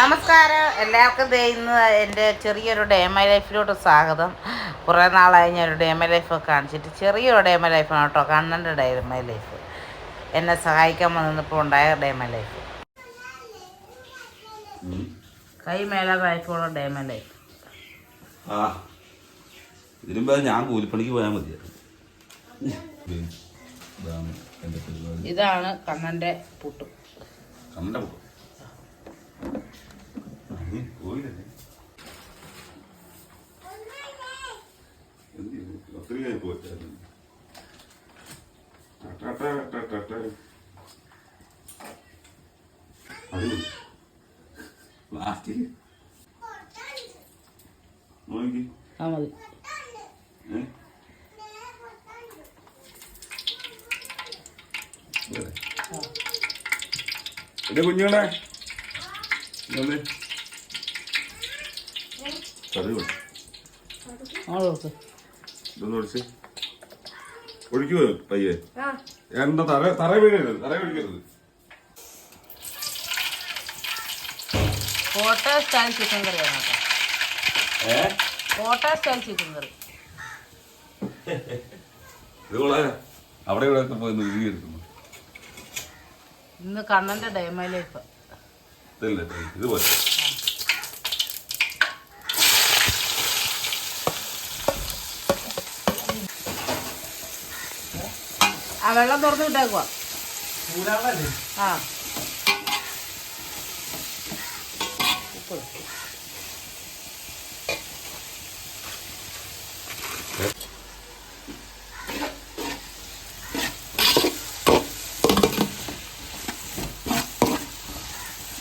നമസ്കാരം. എല്ലാവർക്കും ഇന്ന് എന്റെ ചെറിയൊരു ഡേമ ലൈഫിലോട്ട് സ്വാഗതം. കുറേ നാളായി ഞാനൊരു ഡേമ ലൈഫ് കാണിച്ചിട്ട് ചെറിയൊരു ഡേമ ലൈഫാണ് കേട്ടോ. കണ്ണന്റെ ഡേമ ലൈഫ്. എന്നെ സഹായിക്കാൻ വന്നപ്പോൾ ഉണ്ടായ ഡേമ ലൈഫ്. ഉം. കൈ മേലാതായപ്പോഴുള്ള ഡേമ ലൈഫ്. ആ ഇതിനും ഞാൻ കൂലിപ്പണിക്ക് പോയാൽ മതിയായിരുന്നു ഇതാണ് കണ്ണന്റെ പുട്ടു. ഇതാണ് കണ്ണന്റെ പുട്ട്. പോയില്ലേ? എന്ത്? ഒത്തിരി പോയിട്ടായിരുന്നു. പ്ലാസ്റ്റിക് നോക്കി. ആ മതി. എന്റെ കുഞ്ഞുങ്ങളെ. ഒഴിക്കുമോ പയ്യെ? എന്താ തറ തറ വീഴരുത് തറ വീഴരുത്. കോട്ട സ്റ്റൈൽ ചിക്കൻ കറിയാണ് കേട്ടോ സ്റ്റൈൽ ചിക്കൻ കറി ഇത് അവിടെ ഇവിടെ പോയി വീതി എടുക്കുന്നു ഇന്ന് കണ്ണന്റെ ഡേമ ലൈഫ് ഇതല്ലേ ആ വെള്ളം തുറന്ന് വിട്ടേക്കുവാ. ആ.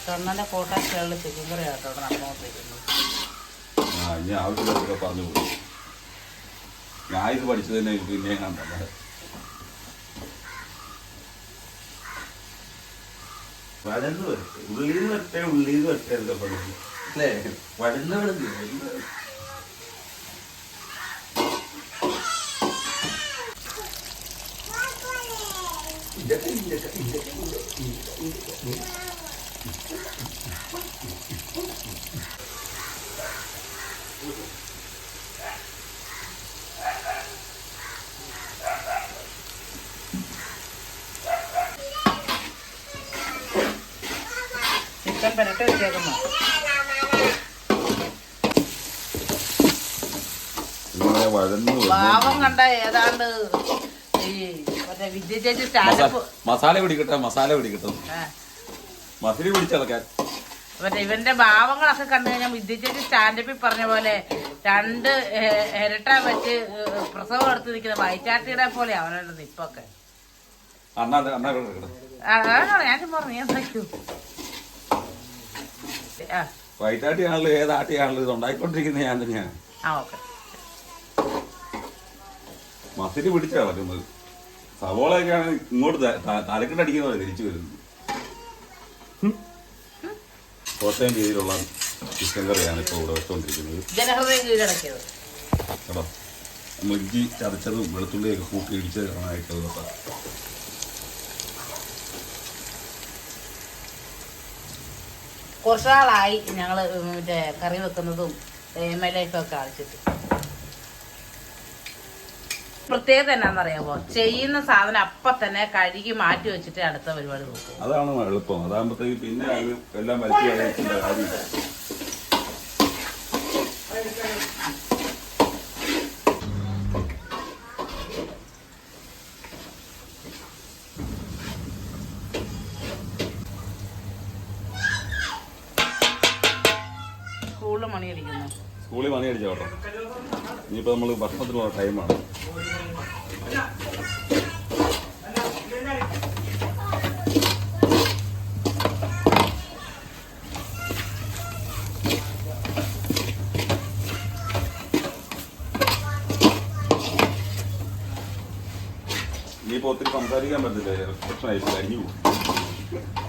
കണ്ണന്റെ കോട്ട സ്റ്റൈലിൽ ചിക്കൻ കറി ആട്ടോ നടന്നുകൊണ്ടിരിക്കുന്നത്. ആ ഇനി ആവശ്യമില്ല പറഞ്ഞു ഞാൻ ഇത് പഠിച്ചത് തന്നെ പിന്നെ കണ്ടല്ലേ വഴന്ന് വരട്ടെ ഉള്ളിൽ നിന്ന് വരട്ടെ ഉള്ളിൽ നിന്ന് വരട്ടെ എന്താ പറയുന്നത്. അല്ലേ? വഴന്ന് വിടുന്നു ചിക്കൻ പെരട്ട് വെച്ചേക്കുന്നു. പാവം കണ്ട ഏതാണ്ട് ഈ മറ്റേ വിദ്യ ചേച്ചി സ്റ്റാൻഡപ്പ് മസാല പിടിക്കട്ടെ മസാല പിടിക്കട്ടെ. മസിലി പിടിച്ചളക്കാൻ മറ്റേ ഇവന്റെ ഭാവങ്ങളൊക്കെ കണ്ടു കഴിഞ്ഞാൽ വിദ്യ ചേച്ചി സ്റ്റാൻഡപ്പിൽ പറഞ്ഞ പോലെ രണ്ട് ഇരട്ട വെച്ച് പ്രസവം എടുത്ത് നിൽക്കുന്ന വൈറ്റാട്ടിയുടെ പോലെ അവനുണ്ട് നിപ്പൊക്കെ. ഞാൻ പറഞ്ഞു ഞാൻ വൈറ്റാട്ടിയാണല്ലോ ഏതാട്ടിയാണല്ലോ ഇത് ഉണ്ടായിക്കൊണ്ടിരിക്കുന്നത് ഞാൻ തന്നെയാണ് പിടിച്ചാ മസിൽ പിടിച്ച കിടക്കുന്നത് സവോളയൊക്കെയാണ് ഇങ്ങോട്ട് ത- ത- തലക്കിട്ടടിക്കുന്നത് തിരിച്ചു വരുന്നത്. കോട്ടയം രീതിയിലുള്ള ചിക്കൻ കറിയാണ് ഇപ്പോൾ ഇവിടെ വെച്ചുകൊണ്ടിരിക്കുന്നത് കേട്ടോ ഇഞ്ചി ചതച്ചതും വെളുത്തുള്ളിയൊക്കെ കൂട്ടി ഇടിച്ച് കാണാനായിട്ട് കേട്ടോ കുറച്ച് ഞങ്ങൾ മറ്റേ കറി വെക്കുന്നതും മേലേക്കൊക്കെ അടിച്ചിട്ട് പ്രത്യേകത എന്നാന്നറിയാമോ ചെയ്യുന്ന സാധനം അപ്പൊ തന്നെ കഴുകി മാറ്റി വെച്ചിട്ട് അടുത്ത പരിപാടി നോക്കും. അതാണ് എളുപ്പം. അതാകുമ്പോഴത്തേക്ക് പിന്നെ എല്ലാം സ്കൂളിൽ മണി അടിക്കുന്നു സ്കൂളിൽ മണി അടിച്ച കേട്ടോ ഇനിയിപ്പോൾ നമ്മൾ ഭക്ഷണത്തിനുള്ള ടൈമാണ് ഇനിയിപ്പോൾ ഒത്തിരി സംസാരിക്കാൻ പറ്റില്ല പ്രശ്നമായിട്ട് കഴിഞ്ഞു പോകും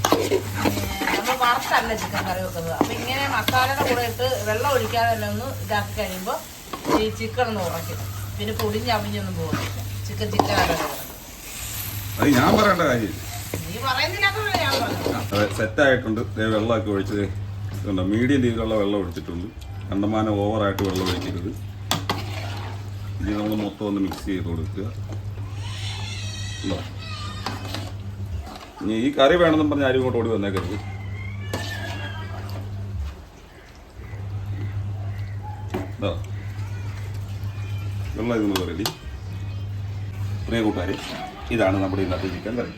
വറുത്തല്ല ചിക്കൻ കറി വെക്കുന്നത്. അപ്പം ഇങ്ങനെ മസാലയുടെ കൂടെ ഇട്ട് വെള്ളം ഒഴിക്കാതെ തന്നെ ഒന്ന് ഇതാക്കി കഴിയുമ്പോൾ ഈ ചിക്കൻ ഒന്ന് ഉറക്കും പിന്നെ പൊടിഞ്ഞ് അവിഞ്ഞൊന്നും പോകുന്നില്ല ചിക്കൻ ചിക്കൻ അത് ഞാൻ പറയേണ്ട കാര്യം സെറ്റായിട്ടുണ്ട്. വെള്ളമൊക്കെ ഒഴിച്ചത് ഇതുണ്ട്? മീഡിയം രീതിയിലുള്ള വെള്ളം ഒഴിച്ചിട്ടുണ്ട്. കണ്ടമാനം ഓവറായിട്ട് വെള്ളം ഒഴിക്കരുത്. ഇനി നമ്മൾ മൊത്തം ഒന്ന് മിക്സ് ചെയ്ത് കൊടുക്കുക? ഇനി ഈ കറി വേണമെന്നും പറഞ്ഞ് ആരും ഇങ്ങോട്ട് ഓടി വന്നേക്കരുത്. വെള്ളം ഇതൊന്ന് റെഡി പ്രിയ കൂട്ടുകാരെ ഇതാണ് നമ്മുടെ ഇന്നത്തെ ചിക്കൻ കറി.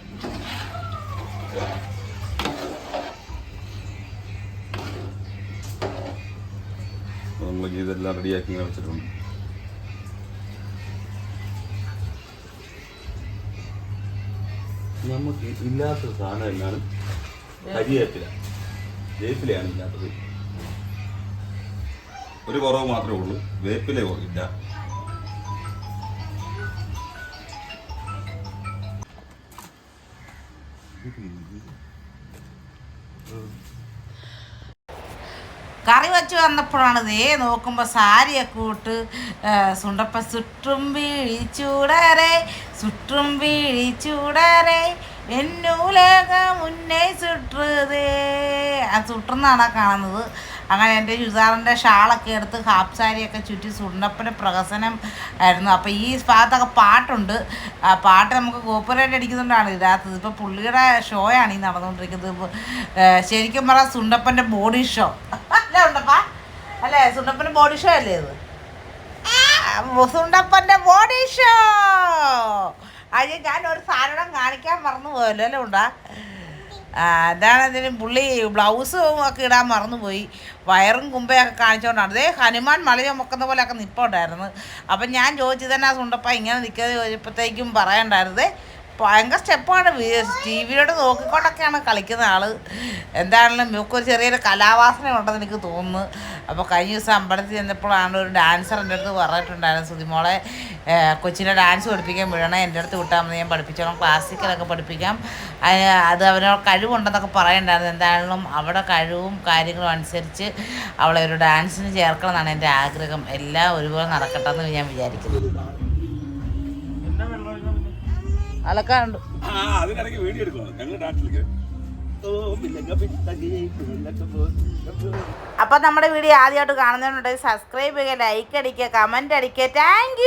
നമ്മൾ ഇതെല്ലാം റെഡിയാക്കി ഇങ്ങനെ വെച്ചിട്ടുണ്ട്. നമുക്ക് ഇല്ലാത്ത സാധനം എന്നാണ് കരിവേപ്പില വേപ്പിലയാണ് ഇല്ലാത്തത്. ഒരു കുറവ് മാത്രമേ ഉള്ളൂ. വേപ്പില ഇല്ല. കറി വെച്ച് വന്നപ്പോഴാണ് ദേ നോക്കുമ്പോൾ സാരിയൊക്കെ ഇട്ട് സുണ്ടപ്പ സുറ്റും വീഴിച്ചൂടരെ സുറ്റും വീഴിച്ചൂടരെ എന്നൂലകം മുന്നേ സുട്ടുതേ ആ സുട്ടുന്നാണ് കാണുന്നത്. അങ്ങനെ എന്റെ ചുരിദാറിന്റെ ഷാളൊക്കെ എടുത്ത് ഹാഫ് സാരിയൊക്കെ ചുറ്റി സുണ്ടപ്പന് പ്രഹസനം ആയിരുന്നു. അപ്പോൾ ഈ ഭാഗത്തൊക്കെ പാട്ടുണ്ട്. ആ പാട്ട് നമുക്ക് കോപ്പറേറ്റ് അടിക്കുന്നുണ്ടാണ് ഇടാത്തത് ഇപ്പോൾ പുള്ളിയുടെ ഷോ ആണ് ഈ നടന്നുകൊണ്ടിരിക്കുന്നത്. ശരിക്കും പറഞ്ഞാൽ സുണ്ടപ്പന്റെ ബോഡി ഷോ. അല്ലേ ഉണ്ടപ്പാ? അല്ലേ? സുണ്ടപ്പന്റെ ബോഡി ഷോ അല്ലേ ഇത്? സുണ്ടപ്പന്റെ ബോഡി ഷോ! അത് ഞാൻ ഒരു സാധനം കാണിക്കാൻ മറന്നു പോയല്ലോ അല്ലേ ഉണ്ടാ? ഇതിന് പുള്ളി ബ്ലൗസും ഒക്കെ ഇടാൻ മറന്നുപോയി. വയറും കുമ്പയൊക്കെ കാണിച്ചുകൊണ്ടാണ് അതേ ഹനുമാൻ മലയോ മുക്കുന്ന ഒക്കെ നിൽപ്പുണ്ടായിരുന്നു അപ്പം ഞാൻ ചോദിച്ചു തന്നെ സുണ്ടപ്പ ഇങ്ങനെ നിൽക്കുന്നത്? ചോദിച്ചപ്പോഴത്തേക്കും പറയണ്ടായിരുന്നേ. ഭയങ്കര സ്റ്റെപ്പാണ് ടി വിയോട് നോക്കിക്കൊണ്ടൊക്കെയാണ് കളിക്കുന്ന ആൾ എന്താണെങ്കിലും ഒരു ചെറിയൊരു കലാവാസന ഉണ്ടെന്ന് എനിക്ക് തോന്നുന്നു. അപ്പോൾ കഴിഞ്ഞ ദിവസം അമ്പലത്തിൽ ചെന്നപ്പോഴാണ് ഒരു ഡാൻസർ എന്റെ അടുത്ത് പറഞ്ഞിട്ടുണ്ടായിരുന്നു സുതിമോളെ കൊച്ചിനെ ഡാൻസ് പഠിപ്പിക്കാൻ വിടണം എന്റെ അടുത്ത് വിട്ടാൽ മതി ഞാൻ പഠിപ്പിച്ചോളാം ക്ലാസിക്കലൊക്കെ പഠിപ്പിക്കാം. അതിന് അത് അവനോട് കഴിവുണ്ടെന്നൊക്കെ പറയണ്ടായിരുന്നു. എന്തായാലും അവിടെ കഴിവും കാര്യങ്ങളും അനുസരിച്ച് അവളെ ഒരു ഡാൻസിന് ചേർക്കണം എന്നാണ് എന്റെ ആഗ്രഹം. എല്ലാം ഒരുപോലെ നടക്കട്ടെ എന്ന് ഞാൻ വിചാരിക്കുന്നു. അലക്കാണ്ട് ആ അതിനിടയ്ക്ക് വീഡിയോ എടുക്കണം ഞങ്ങൾ ഡാൻസിലേക്ക് അപ്പോൾ നമ്മുടെ വീഡിയോ ആദ്യമായിട്ട് കാണുന്നതിനുണ്ടെങ്കിൽ സബ്സ്ക്രൈബ് ചെയ്യുക ലൈക്ക് അടിക്കുക കമന്റ് അടിക്കുക. താങ്ക്